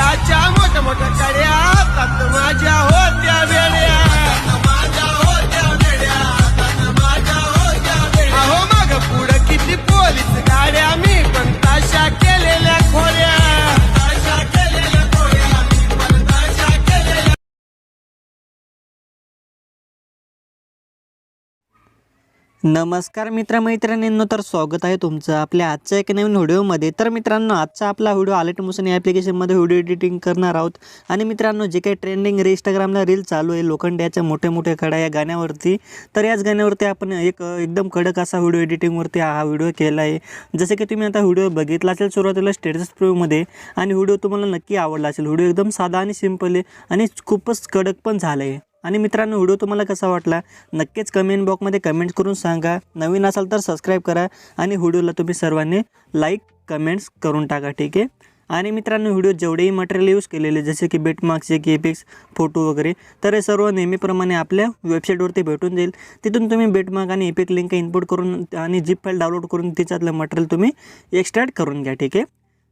हाताच्या मोठ्या मोठ्या कड्या हातात माझ्या नमस्कार मित्रमैत्रिणींनो तर स्वागत आहे तुमचं आपल्या आजच्या एक नवीन व्हिडिओमध्ये. तर मित्रांनो आजचा आपला व्हिडिओ आलेट मोशन या ॲप्लिकेशनमध्ये व्हिडिओ एडिटिंग करणार आहोत. आणि मित्रांनो जे काही ट्रेंडिंग इंस्टाग्रामला रील चालू आहे लोखंड्याच्या मोठ्या मोठ्या कडा या गाण्यावरती तर याच गाण्यावरती आपण एक एकदम कडक असा व्हिडिओ एडिटिंगवरती हा व्हिडिओ केला आहे. जसे की तुम्ही आता व्हिडिओ बघितला असेल सुरुवातीला स्टेटस प्रूव्हमध्ये आणि व्हिडिओ तुम्हाला नक्की आवडला असेल. व्हिडिओ एकदम साधा आणि सिंपल आहे आणि खूपच कडक पण झालं आहे आणि मित्रांनो व्हिडिओ तुम्हाला कसा वाटला? नक्कीच कमेंट बॉक्समध्ये कमेंट्स करून सांगा. नवीन असाल तर सबस्क्राईब करा आणि व्हिडिओला तुम्ही सर्वांनी लाईक कमेंट्स करून टाका ठीक आहे? आणि मित्रांनो व्हिडिओ जेवढेही मटेरियल यूज केलेले जसे की बेटमार्क्सचे की पिक्स फोटो वगैरे तर हे सर्व नेहमीप्रमाणे आपल्या वेबसाईटवरती भेटून जाईल. तिथून तुम्ही बेटमार्क आणि एपिक लिंक इनपुट करून आणि जीप फाईल डाउनलोड करून तिच्यातलं मटेरियल तुम्ही एक्स्ट्रॅक्ट करून घ्या ठीक आहे?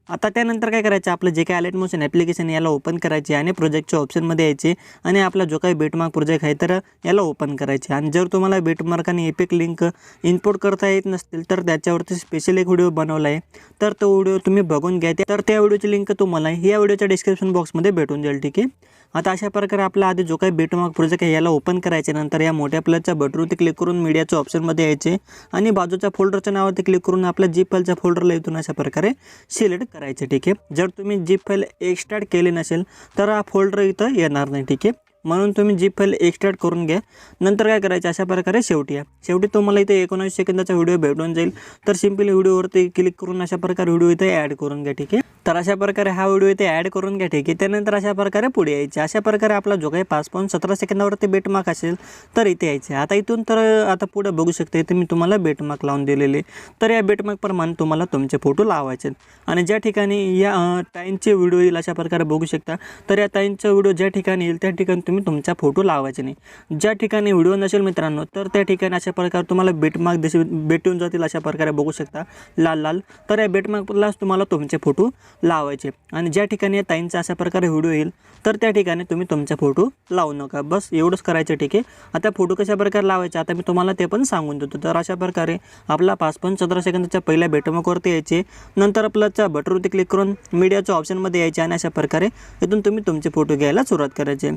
आता त्यानंतर काय करायचं? आपलं जे काय अलर्ट मोशन ॲप्लिकेशन याला ओपन करायचे आणि प्रोजेक्टच्या ऑप्शनमध्ये यायचे. आणि आपला जो काही बेटमार्क प्रोजेक्ट आहे तर याला ओपन करायचे. आणि जर तुम्हाला बेटमार्क आणि एपिक लिंक इम्पोर्ट करता येत नसतील तर त्याच्यावरती स्पेशल एक व्हिडिओ बनवला आहे. तर तो व्हिडिओ तुम्ही बघून घ्या. तर त्या व्हिडिओची लिंक तुम्हाला या व्हिडिओच्या डिस्क्रिप्शन बॉक्समध्ये भेटून जाईल ठीक आहे? आता अशा प्रकारे आपला आधी जो काही बेटमार्क प्रोजेक्ट आहे याला ओपन करायचे नंतर या मोठ्या प्लसच्या बटनवरती क्लिक करून मीडियाच्या ऑप्शनमध्ये यायचे. आणि बाजूच्या फोल्डरच्या नावावरती क्लिक करून आपल्या जी फाईलच्या फोल्डरला इथून अशा प्रकारे सिलेक्ट करायचे ठीक आहे? जर तुम्ही जी फाईल एक्स्ट्रार्ट केली नसेल तर हा फोल्डर इथं येणार नाही ठीक आहे? म्हणून तुम्ही जीप फाईल एक्स्ट्रार्ट करून घ्या. नंतर काय करायचं? अशा प्रकारे शेवटी या. शेवटी तुम्हाला इथे एकोणऐंशी सेकंदाचा व्हिडिओ भेटून जाईल. तर सिम्पली व्हिडिओवरती क्लिक करून अशा प्रकारे व्हिडिओ इथे ॲड करून घ्या ठीक आहे? तर अशा प्रकारे हा व्हिडिओ इथे ॲड करून घ्या ठीक आहे? त्यानंतर अशा प्रकारे पुढे यायचे. अशा प्रकारे आपला जो काही पाच पॉईंट सतरा सेकंदावरती बेटमार्क असेल तर इथे यायचे. आता इथून तर आता पुढे बघू शकता इथे मी तुम्हाला बेटमार्क लावून दिलेले. तर या बेटमार्कप्रमाणे तुम्हाला तुमचे फोटो लावायचे. आणि ज्या ठिकाणी या टाईमचे व्हिडिओ येईल अशा प्रकारे बघू शकता. तर या टाईमचा व्हिडिओ ज्या ठिकाणी येईल त्या ठिकाणी तुम्ही तुमचा फोटो लावायचे नाही. ज्या ठिकाणी व्हिडिओ नसेल मित्रांनो तर त्या ठिकाणी अशा प्रकारे तुम्हाला बेटमार्क दिसे भेटून जातील अशा प्रकारे बघू शकता. लाल लाल. तर या बेटमार्कलाच तुम्हाला तुमचे फोटो लावायचे. आणि ज्या ठिकाणी या ताईंचा अशा प्रकारे व्हिडिओ येईल तर त्या ठिकाणी तुम्ही तुमचा फोटो लावू नका. बस एवढंच करायचं ठीक आहे. आता फोटो कशा प्रकारे लावायचे आता मी तुम्हाला ते पण सांगून देतो. तर अशा प्रकारे आपला पाच पण सतरा सेकंदाच्या पहिल्या बेटमकवरती यायचे. नंतर आपल्याच्या बटरवरती क्लिक करून मीडियाच्या ऑप्शनमध्ये यायचे आणि अशा प्रकारे इथून तुम्ही तुमचे फोटो घ्यायला सुरुवात करायचे.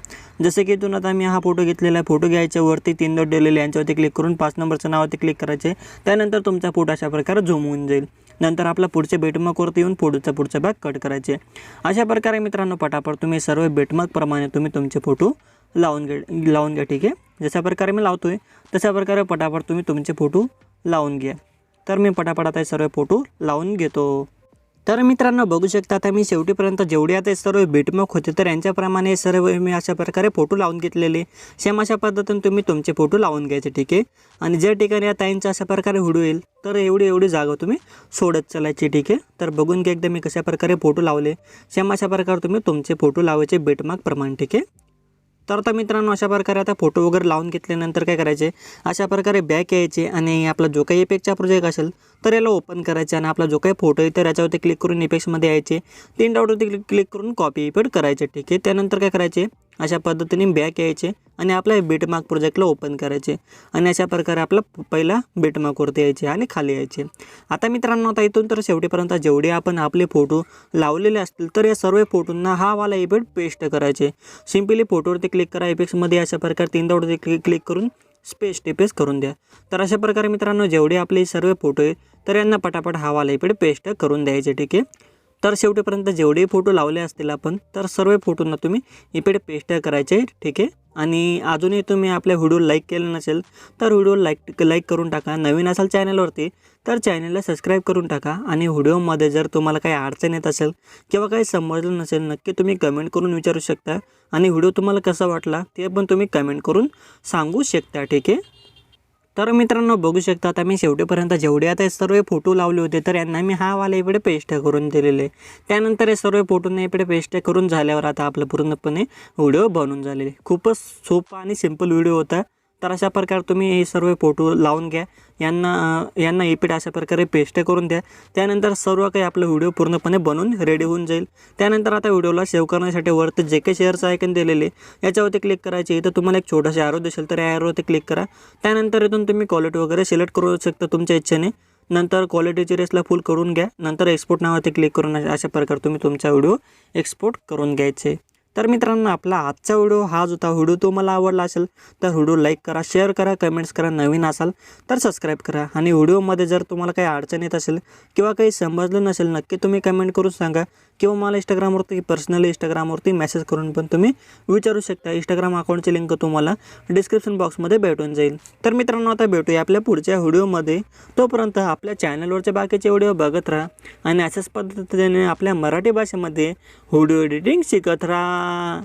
जसे की इथून आता मी हा फोटो घेतलेला आहे. फोटो घ्यायच्या वरती तीन डॉट दिलेले यांच्यावरती क्लिक करून पाच नंबरच्या नावावरती क्लिक करायचे. त्यानंतर तुमचा फोटो अशा प्रकारे झूम होऊन जाईल. नंतर आपला पुढच्या बेटमार्कवरती येऊन फोटोचा पुढचा भाग कट करायचे. अशा प्रकारे मित्रांनो पटापट तुम्ही सर्व बेटमार्कप्रमाणे तुम्ही तुमचे फोटो लावून घे लावून घ्या ठीक आहे? जशा प्रकारे मी लावतो आहे तशा प्रकारे पटापट तुम्ही तुमचे फोटो लावून घ्या. तर मी पटापट आता हे सर्व फोटो लावून घेतो. तर मित्रांनो बघू शकता आता मी शेवटीपर्यंत जेवढे आता सर्व बेटमॉक होते तर यांच्याप्रमाणे सर्व मी अशा प्रकारे फोटो लावून घेतलेले. सेम अशा पद्धतीने तुम्ही तुमचे फोटो लावून घ्यायचे ठीक आहे? आणि ज्या ठिकाणी या ताईंचा अशा प्रकारे हुडू येईल तर एवढी एवढी जागा तुम्ही सोडत चालायची ठीक आहे? तर बघून घ्या एकदा मी कशा प्रकारे फोटो लावले. सेम अशा प्रकारे तुम्ही तुमचे फोटो लावायचे बेटमार्क प्रमाण ठीक आहे? तर आता मित्रांनो अशा प्रकारे आता फोटो वगैरे लावून घेतल्यानंतर काय करायचे? अशा प्रकारे बॅक यायचे आणि आपला जो काही इफेक्टचा प्रोजेक्ट असेल तर याला ओपन करायचे आणि आपला जो काही फोटो आहे तर याच्यावरती क्लिक करून इफेक्ट्समध्ये यायचे. तीन डाऊटवरती क्लिक क्लिक करून कॉपी इफेक्ट करायचे ठीक आहे? त्यानंतर काय करायचे? अशा पद्धतीने बॅक यायचे आणि आपला बेटमार्क प्रोजेक्टला ओपन करायचे. आणि अशा प्रकारे आपला पहिला बेटमार्कवरती यायचे आणि खाली यायचे. आता मित्रांनो आता इथून तर शेवटीपर्यंत जेवढे आपण आपले फोटो लावलेले असतील तर या सर्व फोटोंना हा वाला इफेक्ट पेस्ट करायचे. सिम्पली फोटोवरती क्लिक करा इफेक्ट्समध्ये अशा प्रकारे तीन डाऊटवरती क्लिक क्लिक करून स्पेस टेपेस करून द्या. तर अशा प्रकारे मित्रांनो जेवढे आपले सर्व फोटो आहे तर यांना पटापट हा वाला इफेक्ट पेस्ट करून द्यायचे ठीक आहे? तर शेवटीपर्यंत जेवढे फोटो लावले असतील आपण तर सर्व फोटोंना तुम्ही इपेड पेस्ट करायचे ठीक आहे? आणि अजूनही तुम्ही आपल्या व्हिडिओ लाईक केलं नसेल तर व्हिडिओ लाईक लाईक करून टाका. नवीन असाल चॅनलवरती तर चॅनलला सबस्क्राईब करून टाका. आणि व्हिडिओमध्ये जर तुम्हाला काही अडचण येत असेल किंवा काही समजलं नसेल नक्की तुम्ही कमेंट करून विचारू शकता. आणि व्हिडिओ तुम्हाला कसा वाटला ते पण तुम्ही कमेंट करून सांगू शकता ठीक आहे? तर मित्रांनो बघू शकता आता मी शेवटीपर्यंत जेवढे आता हे सर्व फोटो लावले होते तर यांना मी हा वाला इकडे पेस्ट करून दिलेले. त्यानंतर हे सर्व फोटोने इकडे पेस्ट करून झाल्यावर आता आपलं पूर्णपणे व्हिडिओ बनून झालेले. खूपच सोपा आणि सिंपल व्हिडिओ होता. तर अशा प्रकारे तुम्ही हे सर्व फोटो लावून घ्या. यांना यांना एपीट अशा प्रकारे पेस्ट करून द्या. त्यानंतर सर्व काही आपलं व्हिडिओ पूर्णपणे बनून रेडी होऊन जाईल. त्यानंतर आता व्हिडिओला सेव्ह करण्यासाठी वरती जे काही शेअरचं आयकन दिलेले याच्यावरती क्लिक करायचे. इथं तुम्हाला एक छोटासा ॲरो दिसेल तर या ॲरोवरती क्लिक करा. त्यानंतर इथून तुम्ही क्वालिटी वगैरे सिलेक्ट करू शकता तुमच्या इच्छेने. नंतर क्वालिटीची रेसला फुल करून घ्या. नंतर एक्सपोर्ट नावावरती क्लिक करून अशा प्रकारे तुम्ही तुमचा व्हिडिओ एक्सपोर्ट करून घ्यायचे. तर मित्रांनो आपला आजचा व्हिडिओ हा जो होता व्हिडिओ तुम्हाला आवडला असेल तर व्हिडिओ लाईक करा शेअर करा कमेंट्स करा नवीन असाल तर सबस्क्राईब करा. आणि व्हिडिओमध्ये जर तुम्हाला काही अडचण येत असेल किंवा काही समजलं नसेल नक्की तुम्ही कमेंट करून सांगा. किंवा मला इंस्टाग्रामवरती पर्सनली इंस्टाग्रामवरती मेसेज करून पण तुम्ही विचारू शकता. इंस्टाग्राम अकाउंटची लिंक तुम्हाला डिस्क्रिप्शन बॉक्समध्ये भेटून जाईल. तर मित्रांनो आता भेटूया आपल्या पुढच्या व्हिडिओमध्ये तोपर्यंत आपल्या चॅनलवरचे बाकीचे व्हिडिओ बघत राहा आणि अशाच पद्धतीने आपल्या मराठी भाषेमध्ये व्हिडिओ एडिटिंग शिकत राहा.